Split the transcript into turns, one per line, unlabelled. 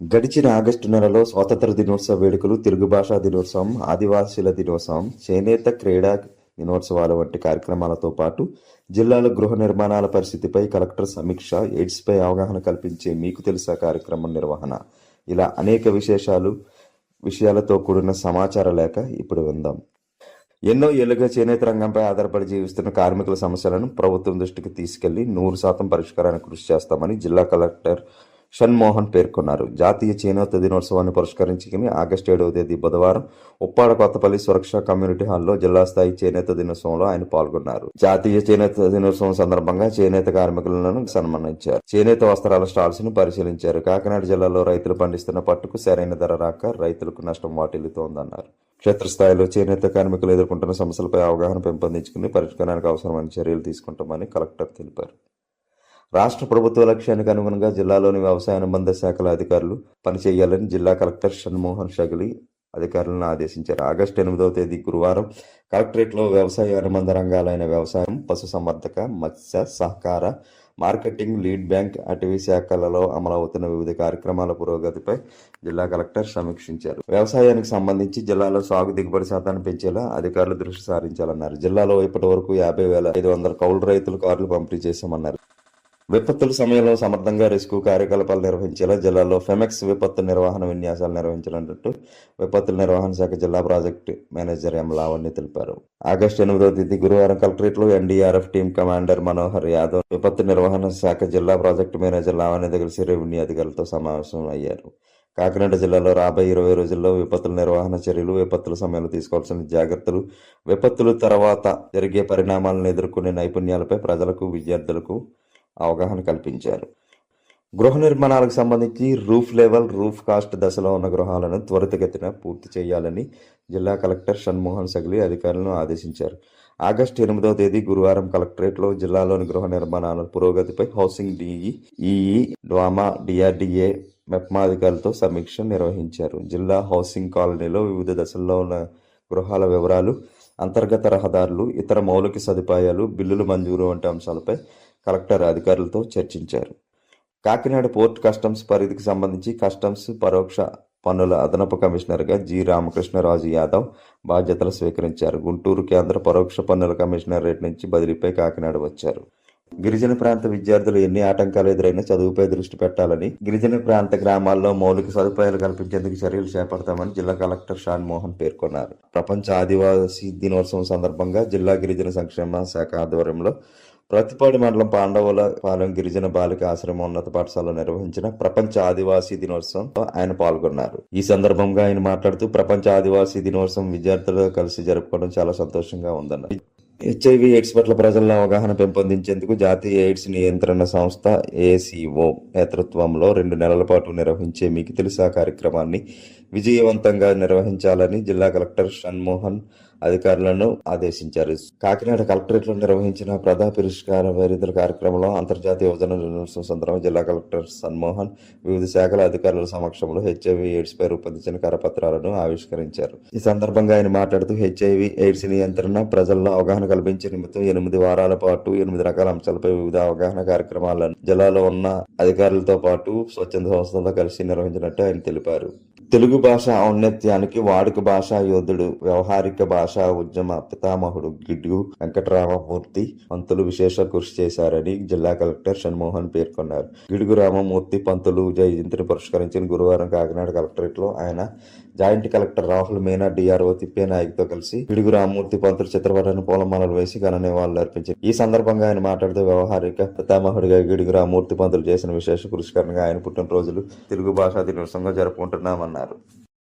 గడిచిన ఆగస్టు నెలలో స్వాతంత్ర దినోత్సవ వేడుకలు తెలుగు భాషా దినోత్సవం ఆదివాసీల దినోత్సవం చేనేత క్రీడా దినోత్సవాలు వంటి కార్యక్రమాలతో పాటు జిల్లాలో గృహ నిర్మాణాల పరిస్థితిపై కలెక్టర్ సమీక్ష ఎయిడ్స్పై అవగాహన కల్పించే మీకు తెలుసా కార్యక్రమం నిర్వహణ? ఇలా అనేక విశేషాలు విషయాలతో కూడిన సమాచార లేఖ ఇప్పుడు విందాం. ఎన్నో ఏళ్ళుగా చేనేత రంగంపై ఆధారపడి జీవిస్తున్న కార్మికుల సమస్యలను ప్రభుత్వం దృష్టికి తీసుకెళ్ళి నూరు శాతం పరిష్కారానికి కృషి చేస్తామని జిల్లా కలెక్టర్ షణ్మోహన్ పేర్కొన్నారు. జాతీయ చేనేత దినోత్సవాన్ని పురస్కరించుకుని ఆగస్టు ఏడవ తేదీ బుధవారం ఉప్పాడ కొత్తపల్లి సురక్ష కమ్యూనిటీ హాల్లో జిల్లా స్థాయి చేనేత దినోత్సవంలో ఆయన పాల్గొన్నారు. జాతీయ చేనేత దినోత్సవం సందర్భంగా చేనేత కార్మికులను సన్మానించారు. చేనేత వస్త్రాల స్టాల్స్ను పరిశీలించారు. కాకినాడ జిల్లాలో రైతులు పండిస్తున్న పట్టుకు సరైన ధర రాక రైతులకు నష్టం వాటిల్లుతోందన్నారు. క్షేత్రస్థాయిలో చేనేత కార్మికులు ఎదుర్కొంటున్న సమస్యలపై అవగాహన పెంపొందించుకుని పరిష్కారానికి అవసరమైన చర్యలు తీసుకుంటామని కలెక్టర్ తెలిపారు. రాష్ట్ర ప్రభుత్వ లక్ష్యానికి అనుగుణంగా జిల్లాలోని వ్యవసాయ అనుబంధ శాఖల అధికారులు పనిచేయాలని జిల్లా కలెక్టర్ షణ్మోహన్ షగిలి అధికారులను ఆదేశించారు. ఆగస్టు ఎనిమిదవ తేదీ గురువారం కలెక్టరేట్లో వ్యవసాయ అనుబంధ రంగాలైన వ్యవసాయం పశుసంవర్ధక మత్స్య సహకార మార్కెటింగ్ లీడ్ బ్యాంక్ అటవీ శాఖలలో అమలవుతున్న వివిధ కార్యక్రమాల పురోగతిపై జిల్లా కలెక్టర్ సమీక్షించారు. వ్యవసాయానికి సంబంధించి జిల్లాలో సాగు దిగుబడి శాతాన్ని పెంచేలా అధికారులు దృష్టి సారించాలన్నారు. జిల్లాలో ఇప్పటి వరకు యాభై వేల ఐదు వందల కౌలు రైతులు కార్లు పంపిణీ చేశామన్నారు. విపత్తుల సమయంలో సమర్థంగా రెస్క్యూ కార్యకలాపాలు నిర్వహించేలా జిల్లాలో ఫెమెక్స్ విపత్తు నిర్వహణ విన్యాసాలు నిర్వహించాలంటూ విపత్తుల నిర్వహణ శాఖ జిల్లా ప్రాజెక్టు మేనేజర్ ఎం లావణ్య తెలిపారు. ఆగస్టు ఎనిమిదవ తేదీ గురువారం కలెక్టరేట్లో NDRF team commander Manohar Yadav విపత్తు నిర్వహణ శాఖ జిల్లా ప్రాజెక్టు మేనేజర్ లావణ్య కలిసి రెవెన్యూ అధికారులతో సమావేశం అయ్యారు. కాకినాడ జిల్లాలో రాబోయే ఇరవై రోజుల్లో విపత్తుల నిర్వహణ చర్యలు విపత్తుల సమయంలో తీసుకోవాల్సిన జాగ్రత్తలు విపత్తుల తర్వాత జరిగే పరిణామాలను ఎదుర్కొనే నైపుణ్యాలపై ప్రజలకు విద్యార్థులకు అవగాహన కల్పించారు. గృహ నిర్మాణాలకు సంబంధించి రూఫ్ లెవెల్ రూఫ్ కాస్ట్ దశలో ఉన్న గృహాలను త్వరితగతిన పూర్తి చేయాలని జిల్లా కలెక్టర్ షణ్మోహన్ సగిలి అధికారులను ఆదేశించారు. ఆగస్టు ఎనిమిదవ తేదీ గురువారం కలెక్టరేట్లో జిల్లాలోని గృహ నిర్మాణాల పురోగతిపై housing DE EE DWMA DRDA MEPMA అధికారులతో సమీక్ష నిర్వహించారు. జిల్లా హౌసింగ్ కాలనీలో వివిధ దశల్లో ఉన్న గృహాల వివరాలు అంతర్గత రహదారులు ఇతర మౌలిక సదుపాయాలు బిల్లుల మంజూరు వంటి అంశాలపై కలెక్టర్ అధికారులతో చర్చించారు. కాకినాడ పోర్ట్ కస్టమ్స్ పరిధికి సంబంధించి కస్టమ్స్ పరోక్ష పన్నుల అదనపు కమిషనర్గా జి. రామకృష్ణరాజు యాదవ్ బాధ్యతలు స్వీకరించారు. గుంటూరు కేంద్ర పరోక్ష పన్నుల కమిషనరేట్ నుంచి బదిలీపై కాకినాడ వచ్చారు. గిరిజన ప్రాంత విద్యార్థులు ఎన్ని ఆటంకాలు ఎదురైనా చదువుపై దృష్టి పెట్టాలని గిరిజన ప్రాంత గ్రామాల్లో మౌలిక సదుపాయాలు కల్పించేందుకు చర్యలు చేపడతామని జిల్లా కలెక్టర్ షాన్ మోహన్ పేర్కొన్నారు. ప్రపంచ ఆదివాసీ దినోత్సవం సందర్భంగా జిల్లా గిరిజన సంక్షేమ శాఖ ఆధ్వర్యంలో ప్రతిపాడు మండలం పాండవుల పాలెం గిరిజన బాలిక ఆశ్రమం ఉన్నత పాఠశాలలో నిర్వహించిన ప్రపంచ ఆదివాసీ దినోత్సవంలో ఆయన పాల్గొన్నారు. ఈ సందర్భంగా ఆయన మాట్లాడుతూ ప్రపంచ ఆదివాసీ దినోత్సవం విద్యార్థులతో కలిసి జరుపుకోవడం చాలా సంతోషంగా ఉందన్నారు. హెచ్ఐవి ఎయిడ్స్ పట్ల ప్రజల్లో అవగాహన పెంపొందించేందుకు జాతీయ ఎయిడ్స్ నియంత్రణ సంస్థ ఏసీఓ నేతృత్వంలో రెండు నెలల పాటు నిర్వహించే మీకు తెలుసా కార్యక్రమాన్ని విజయవంతంగా నిర్వహించాలని జిల్లా కలెక్టర్ షణ్మోహన్ అధికారులను ఆదేశించారు. కాకినాడ కలెక్టరేట్లో నిర్వహించిన ప్రధా పరిష్కార వేదికల కార్యక్రమంలో అంతర్జాతీయ యువజన దినోత్సవం సందర్భంగా జిల్లా కలెక్టర్ సన్మోహన్ వివిధ శాఖల అధికారుల సమక్షంలో హెచ్ఐవి ఎయిడ్స్ పై రూపొందించిన కరపత్రాలను ఆవిష్కరించారు. ఈ సందర్భంగా ఆయన మాట్లాడుతూ హెచ్ఐవి ఎయిడ్స్ నియంత్రణ ప్రజల్లో అవగాహన కల్పించే నిమిత్తం ఎనిమిది వారాల పాటు ఎనిమిది రకాల అంశాలపై వివిధ అవగాహన కార్యక్రమాలను జిల్లాలో ఉన్న అధికారులతో పాటు స్వచ్ఛంద సంస్థలతో కలిసి నిర్వహించినట్టు ఆయన తెలిపారు. తెలుగు భాష ఔన్నత్యానికి వాడుక భాషా యోధుడు వ్యవహారిక భాషా ఉద్యమ పితామహుడు గిడ్డు వెంకటరామమూర్తి పంతులు విశేష కృషి చేశారని జిల్లా కలెక్టర్ షణ్మోహన్ పేర్కొన్నారు. గిడుగు రామమూర్తి పంతులు జయంతిని పురస్కరించిన గురువారం కాకినాడ కలెక్టరేట్లో ఆయన joint collector Rahul Meena DRO Thippe నాయక్తో కలిసి గిడుగు రామమూర్తి పంతులు చిత్రపటాన్ని పూలమాలలు వేసి ఘన నివాళులు అర్పించారు. ఈ సందర్భంగా ఆయన మాట్లాడుతూ వ్యవహారిక పితామహుడిగా గిడుగు రామమూర్తి పంతులు చేసిన విశేష కృషి ఆయన ఆయన పుట్టినరోజులు తెలుగు భాషా దినోత్సవంగా జరుపుకుంటున్నామన్నారు. ganar